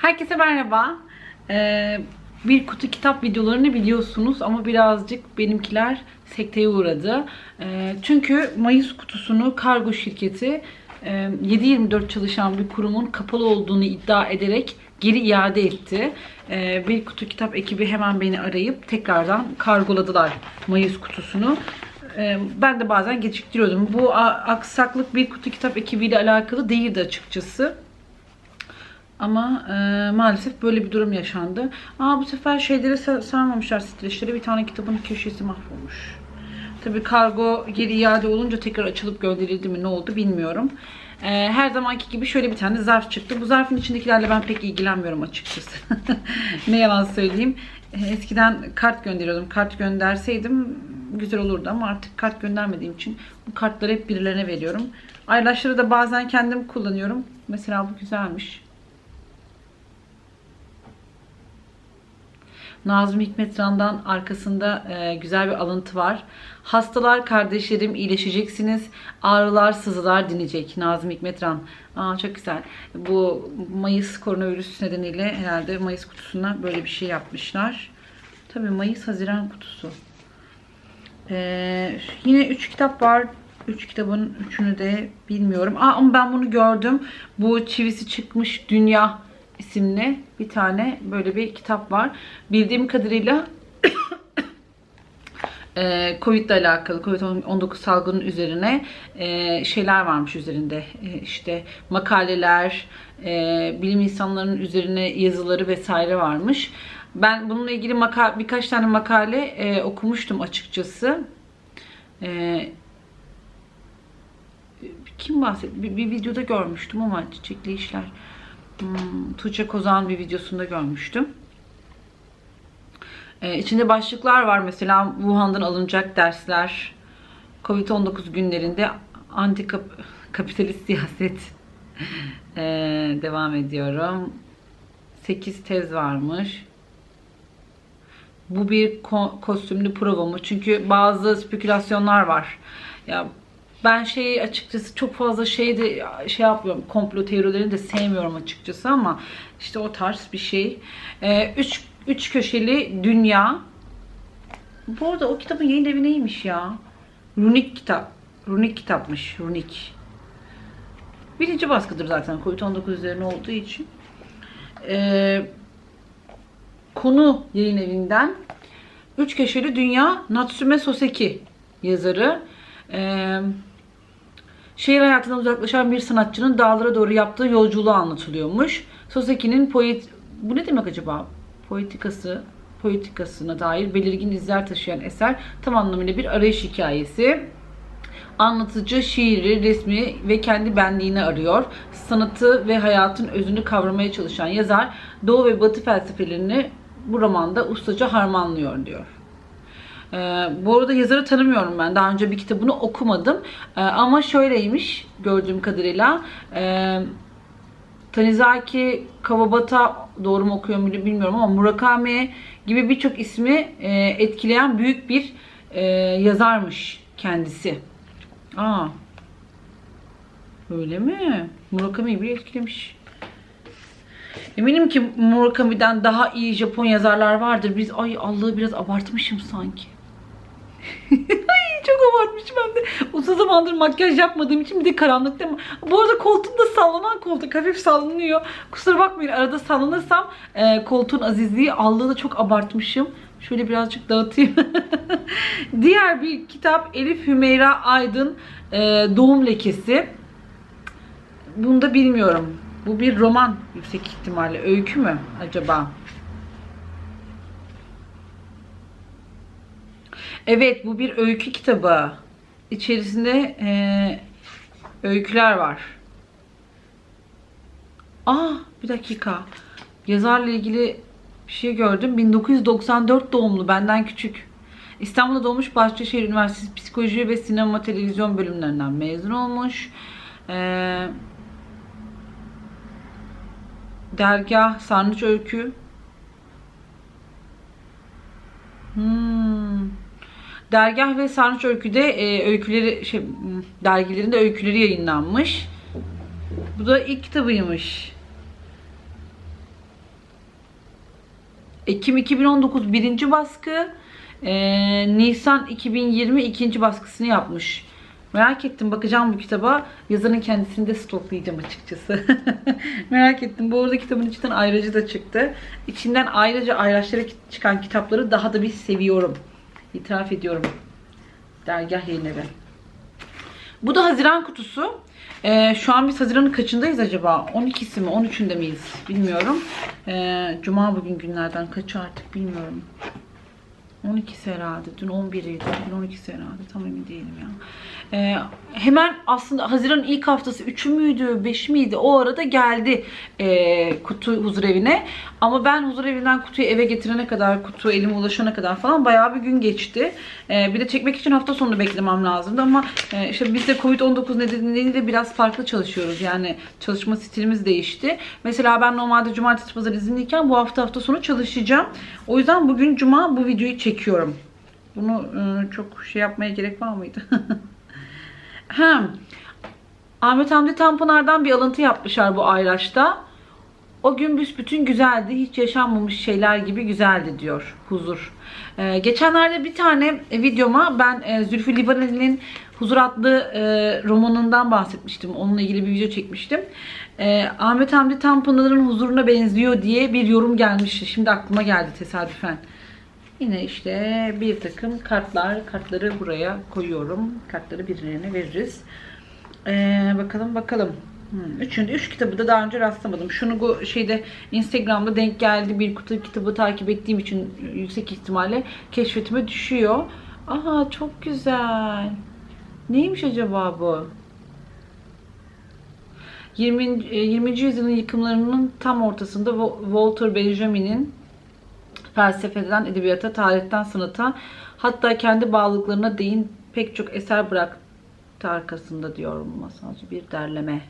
Herkese merhaba. Ee, bir kutu kitap videolarını biliyorsunuz ama birazcık benimkiler sekteye uğradı. Ee, çünkü Mayıs kutusunu kargo şirketi e, 7-24 çalışan bir kurumun kapalı olduğunu iddia ederek geri iade etti. Ee, bir kutu kitap ekibi hemen beni arayıp tekrardan kargoladılar Mayıs kutusunu. Ee, Ben de bazen geciktiriyordum. Bu aksaklık bir kutu kitap ekibiyle alakalı değildi açıkçası. Ama e, maalesef böyle bir durum yaşandı. Aa bu sefer şeyleri sa- sarmamışlar streçleri. Bir tane kitabın köşesi mahvolmuş. Tabii kargo geri iade olunca tekrar açılıp gönderildi mi ne oldu bilmiyorum. E, her zamanki gibi şöyle bir tane zarf çıktı. Bu zarfın içindekilerle ben pek ilgilenmiyorum açıkçası. ne yalan söyleyeyim. E, eskiden kart gönderiyordum. Kart gönderseydim güzel olurdu ama artık kart göndermediğim için bu kartları hep birilerine veriyorum. Aylaçları da bazen kendim kullanıyorum. Mesela bu güzelmiş. Nazım Hikmet Ran'dan arkasında e, güzel bir alıntı var. Hastalar kardeşlerim iyileşeceksiniz. Ağrılar sızılar dinecek. Nazım Hikmet Ran. Aa, çok güzel. Bu Mayıs koronavirüs nedeniyle herhalde Mayıs kutusuna böyle bir şey yapmışlar. Tabii Mayıs Haziran kutusu. Ee, yine 3 kitap var. 3 kitabın üçünü de bilmiyorum. Aa, ama ben bunu gördüm. Bu çivisi çıkmış Dünya isimli bir tane böyle bir kitap var. Bildiğim kadarıyla e, Covid ile alakalı, Covid-19 salgının üzerine e, şeyler varmış üzerinde. E, işte makaleler, bilim insanlarının üzerine yazıları vesaire varmış. Ben bununla ilgili maka birkaç tane makale okumuştum açıkçası. Kim bahsetti? Bir, bir videoda görmüştüm ama çiçekli işler. Hmm, Tuğçe Kozan bir videosunda görmüştüm. Ee, içinde başlıklar var mesela Wuhan'dan alınacak dersler, Covid-19 günlerinde anti kapitalist siyaset Ee, devam ediyorum. 8 tez varmış. Bu bir ko- kostümlü prova mı? Çünkü bazı spekülasyonlar var. Ya ben şeyi açıkçası çok fazla şey de şey yapmıyorum. Komplo teorilerini de sevmiyorum açıkçası ama işte o tarz bir şey. Ee, üç, üç köşeli dünya. Bu arada o kitabın yayın evi neymiş ya? Runik kitap. Runik kitapmış. Runik. Birinci baskıdır zaten Covid-19 üzerine olduğu için. Ee, konu yayın evinden Üç Köşeli Dünya Natsume Soseki yazarı. Ee, şehir hayatından uzaklaşan bir sanatçının dağlara doğru yaptığı yolculuğu anlatılıyormuş. Soseki'nin poet... Bu ne demek acaba? Poetikası, poetikasına dair belirgin izler taşıyan eser tam anlamıyla bir arayış hikayesi. Anlatıcı şiiri, resmi ve kendi benliğini arıyor. Sanatı ve hayatın özünü kavramaya çalışan yazar Doğu ve Batı felsefelerini bu romanda ustaca harmanlıyor diyor. Ee, bu arada yazarı tanımıyorum ben. Daha önce bir kitabını okumadım. Ee, ama şöyleymiş gördüğüm kadarıyla. Ee, Tanizaki Kawabata doğru mu okuyor bilmiyorum ama Murakami gibi birçok ismi e, etkileyen büyük bir e, yazarmış kendisi. Aa. Öyle mi? Murakami'yi bile etkilemiş. Eminim ki Murakami'den daha iyi Japon yazarlar vardır. Biz ay Allah'ı biraz abartmışım sanki. ay çok abartmışım ben de. Uzun zamandır makyaj yapmadığım için bir de karanlık değil mi? Bu arada koltuğumda sallanan koltuk hafif sallanıyor. Kusura bakmayın arada sallanırsam e, koltuğun azizliği Allah'ı da çok abartmışım. Şöyle birazcık dağıtayım. Diğer bir kitap Elif Hümeyra Aydın e, Doğum Lekesi. Bunu da bilmiyorum. Bu bir roman yüksek ihtimalle. Öykü mü acaba? Evet bu bir öykü kitabı. İçerisinde eee, öyküler var. Aa bir dakika. Yazarla ilgili bir şey gördüm. 1994 doğumlu benden küçük. İstanbul'da doğmuş Bahçeşehir Üniversitesi Psikoloji ve Sinema Televizyon bölümlerinden mezun olmuş. Eee Dergah, Sarnıç Öykü. Hmm. Dergah ve Sarnıç Öykü'de e, öyküleri şey dergilerinde öyküleri yayınlanmış. Bu da ilk kitabıymış. Ekim 2019 birinci baskı. Ee, Nisan 2020 ikinci baskısını yapmış. Merak ettim bakacağım bu kitaba. Yazarın kendisini de stoklayacağım açıkçası. Merak ettim. Bu arada kitabın içinden ayracı da çıktı. İçinden ayrıca ayraçlara çıkan kitapları daha da bir seviyorum. İtiraf ediyorum. Dergah yayın evi. Bu da Haziran kutusu. Ee, şu an biz Haziran'ın kaçındayız acaba? 12'si mi? 13'ünde miyiz? Bilmiyorum. Ee, Cuma bugün günlerden kaçı artık bilmiyorum. 12'si herhalde. Dün 11'iydi. Bugün 12'si herhalde. Tam emin değilim ya. Ee, hemen aslında Haziran'ın ilk haftası 3'ü müydü, 5 miydi? O arada geldi ee, kutu huzur evine. Ama ben huzur evinden kutuyu eve getirene kadar, kutu elime ulaşana kadar falan bayağı bir gün geçti. Ee, bir de çekmek için hafta sonu beklemem lazımdı ama e, işte biz de Covid-19 nedeniyle biraz farklı çalışıyoruz. Yani çalışma stilimiz değişti. Mesela ben normalde cumartesi pazar izinliyken bu hafta hafta sonu çalışacağım. O yüzden bugün cuma bu videoyu çekiyorum. Bunu e, çok şey yapmaya gerek var mıydı? ha. Ahmet Hamdi Tanpınar'dan bir alıntı yapmışlar bu ayraçta. O gün büsbütün güzeldi. Hiç yaşanmamış şeyler gibi güzeldi diyor Huzur. Ee, geçenlerde bir tane videoma ben e, Zülfü Livaneli'nin Huzur adlı e, romanından bahsetmiştim. Onunla ilgili bir video çekmiştim. E, Ahmet Hamdi Tanpınar'ın huzuruna benziyor diye bir yorum gelmişti. Şimdi aklıma geldi tesadüfen. Yine işte bir takım kartlar. Kartları buraya koyuyorum. Kartları birilerine veririz. Ee, bakalım bakalım. Hmm, Üçünde, üç kitabı da daha önce rastlamadım. Şunu bu şeyde Instagram'da denk geldi. Bir kutu kitabı takip ettiğim için yüksek ihtimalle keşfetime düşüyor. Aha çok güzel. Neymiş acaba bu? 20. e, 20. yüzyılın yıkımlarının tam ortasında Walter Benjamin'in felsefeden edebiyata, tarihten sanata hatta kendi bağlılıklarına değin pek çok eser bıraktı arkasında diyor masalcı bir derleme.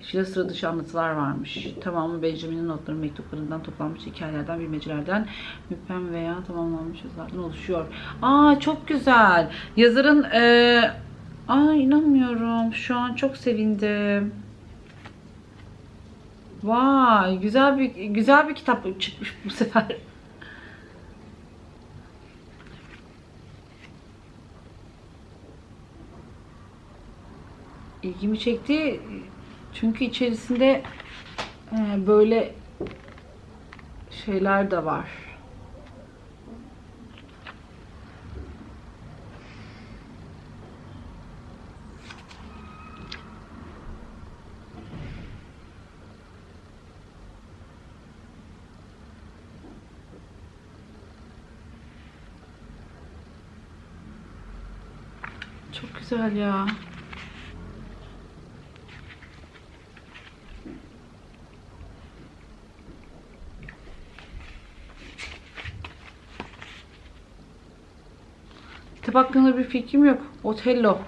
İçinde sıra dışı anlatılar varmış. Tamamı Benjamin'in notları mektuplarından toplanmış hikayelerden, bilmecelerden, müphem veya tamamlanmış yazılardan oluşuyor. Aa çok güzel. Yazarın eee Aa inanmıyorum. Şu an çok sevindim. Vay, güzel bir güzel bir kitap çıkmış bu sefer. İlgimi çekti. Çünkü içerisinde e, böyle şeyler de var. Çok güzel ya. Hakkında bir fikrim yok. Otello.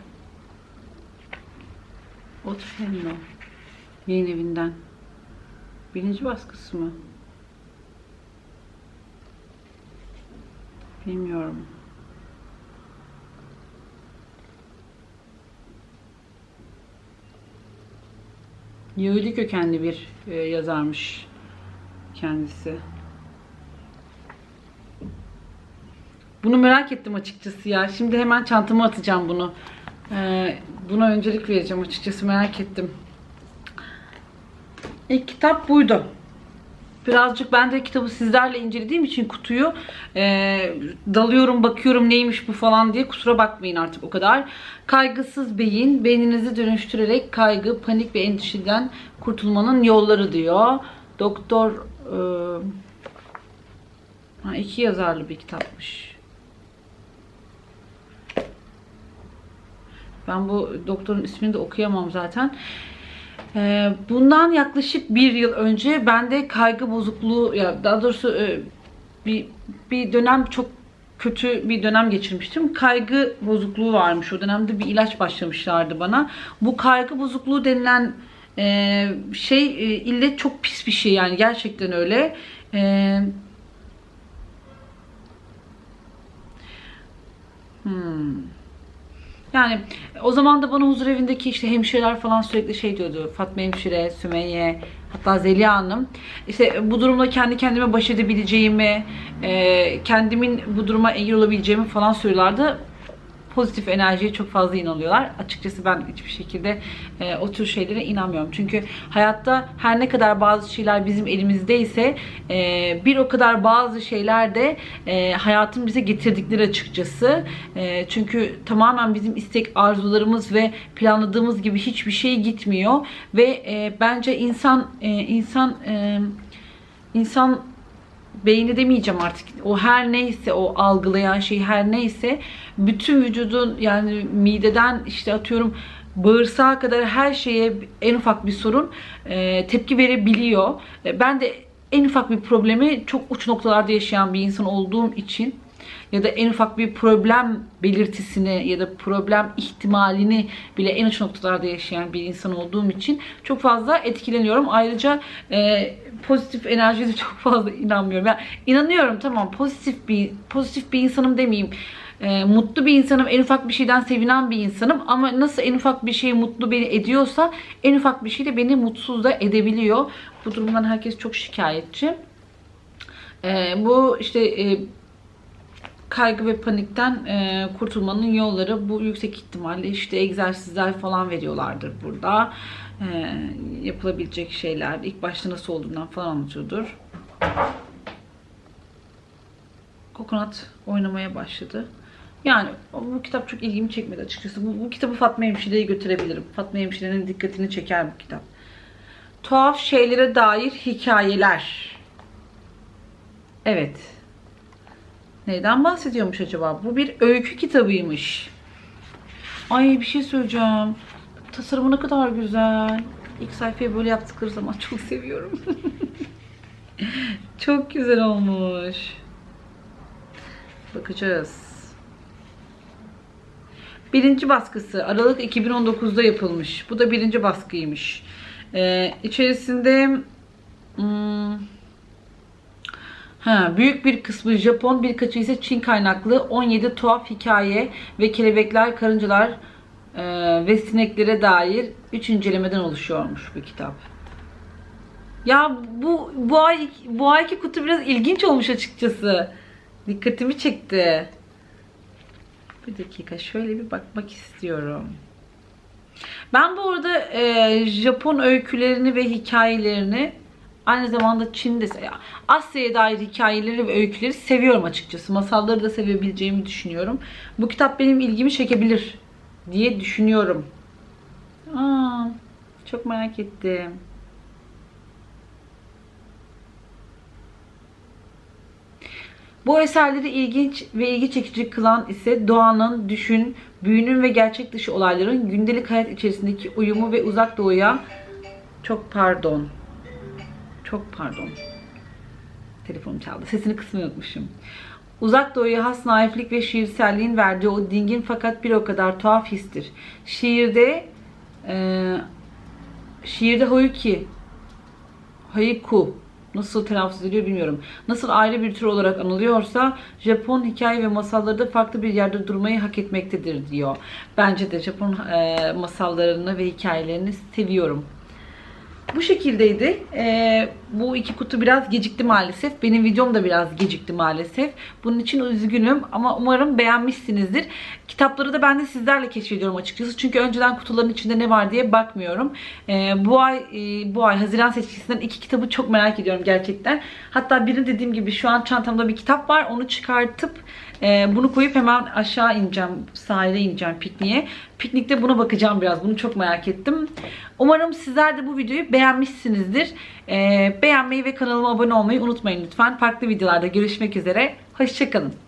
Otello. Yayın evinden. Birinci baskısı mı? Bilmiyorum. Yahudi kökenli bir e, yazarmış kendisi. Bunu merak ettim açıkçası ya. Şimdi hemen çantama atacağım bunu. Ee, buna öncelik vereceğim açıkçası merak ettim. İlk kitap buydu. Birazcık ben de kitabı sizlerle incelediğim için kutuyu e, dalıyorum bakıyorum neymiş bu falan diye kusura bakmayın artık o kadar. Kaygısız beyin beyninizi dönüştürerek kaygı, panik ve endişeden kurtulmanın yolları diyor. Doktor e, iki yazarlı bir kitapmış. Ben bu doktorun ismini de okuyamam zaten. Ee, bundan yaklaşık bir yıl önce bende kaygı bozukluğu, ya daha doğrusu e, bir bir dönem çok kötü bir dönem geçirmiştim. Kaygı bozukluğu varmış. O dönemde bir ilaç başlamışlardı bana. Bu kaygı bozukluğu denilen e, şey e, illet çok pis bir şey yani gerçekten öyle. Hmm. Yani o zaman da bana huzur evindeki işte hemşireler falan sürekli şey diyordu. Fatma hemşire, Sümeyye, hatta Zeliha Hanım. İşte bu durumla kendi kendime baş edebileceğimi, e, kendimin bu duruma engel olabileceğimi falan söylüyorlardı pozitif enerjiye çok fazla inanıyorlar. Açıkçası ben hiçbir şekilde e, o tür şeylere inanmıyorum. Çünkü hayatta her ne kadar bazı şeyler bizim elimizdeyse e, bir o kadar bazı şeyler de e, hayatın bize getirdikleri açıkçası. E, çünkü tamamen bizim istek arzularımız ve planladığımız gibi hiçbir şey gitmiyor ve e, bence insan e, insan e, insan beyni demeyeceğim artık. O her neyse o algılayan şey her neyse bütün vücudun yani mideden işte atıyorum bağırsağa kadar her şeye en ufak bir sorun e, tepki verebiliyor. E, ben de en ufak bir problemi çok uç noktalarda yaşayan bir insan olduğum için ya da en ufak bir problem belirtisini ya da problem ihtimalini bile en uç noktalarda yaşayan bir insan olduğum için çok fazla etkileniyorum. Ayrıca e, pozitif enerjiye de çok fazla inanmıyorum. Yani inanıyorum tamam pozitif bir pozitif bir insanım demeyeyim. E, mutlu bir insanım, en ufak bir şeyden sevinen bir insanım ama nasıl en ufak bir şey mutlu beni ediyorsa en ufak bir şey de beni mutsuz da edebiliyor. Bu durumdan herkes çok şikayetçi. E, bu işte e, kaygı ve panikten e, kurtulmanın yolları bu yüksek ihtimalle işte egzersizler falan veriyorlardır burada. E, yapılabilecek şeyler ilk başta nasıl olduğundan falan anlatıyordur. Kokonat oynamaya başladı. Yani bu kitap çok ilgimi çekmedi açıkçası. Bu, bu kitabı Fatma Hemşire'ye götürebilirim. Fatma Hemşire'nin dikkatini çeker bu kitap. Tuhaf şeylere dair hikayeler. Evet. Neyden bahsediyormuş acaba? Bu bir öykü kitabıymış. Ay bir şey söyleyeceğim. Tasarımı ne kadar güzel. İlk sayfayı böyle yaptıkları zaman çok seviyorum. çok güzel olmuş. Bakacağız. Birinci baskısı Aralık 2019'da yapılmış. Bu da birinci baskıymış. Ee, içerisinde hmm, Ha, büyük bir kısmı Japon, birkaçı ise Çin kaynaklı 17 tuhaf hikaye ve kelebekler, karıncalar e, ve sineklere dair 3 incelemeden oluşuyormuş bu kitap. Ya bu bu ay bu ayki kutu biraz ilginç olmuş açıkçası. Dikkatimi çekti. Bir dakika şöyle bir bakmak istiyorum. Ben bu arada e, Japon öykülerini ve hikayelerini aynı zamanda Çin'de Asya'ya dair hikayeleri ve öyküleri seviyorum açıkçası. Masalları da sevebileceğimi düşünüyorum. Bu kitap benim ilgimi çekebilir diye düşünüyorum. Aa, çok merak ettim. Bu eserleri ilginç ve ilgi çekici kılan ise doğanın, düşün, büyünün ve gerçek dışı olayların gündelik hayat içerisindeki uyumu ve uzak doğuya çok pardon. Çok pardon. Telefonum çaldı. Sesini kısmayı. Uzak doğuya has naiflik ve şiirselliğin verdiği o dingin fakat bir o kadar tuhaf histir. Şiirde e, şiirde Hoyuki Haiku nasıl telaffuz ediliyor bilmiyorum. Nasıl ayrı bir tür olarak anılıyorsa Japon hikaye ve masalları da farklı bir yerde durmayı hak etmektedir diyor. Bence de Japon e, masallarını ve hikayelerini seviyorum. Bu şekildeydi. Ee, bu iki kutu biraz gecikti maalesef. Benim videom da biraz gecikti maalesef. Bunun için üzgünüm ama umarım beğenmişsinizdir. Kitapları da ben de sizlerle keşfediyorum açıkçası. Çünkü önceden kutuların içinde ne var diye bakmıyorum. Ee, bu ay e, bu ay Haziran seçkisinden iki kitabı çok merak ediyorum gerçekten. Hatta birini dediğim gibi şu an çantamda bir kitap var. Onu çıkartıp e, bunu koyup hemen aşağı ineceğim. Sahile ineceğim pikniğe. Piknikte buna bakacağım biraz. Bunu çok merak ettim. Umarım sizler de bu videoyu beğenmişsinizdir. Ee, beğenmeyi ve kanalıma abone olmayı unutmayın lütfen. Farklı videolarda görüşmek üzere. Hoşçakalın.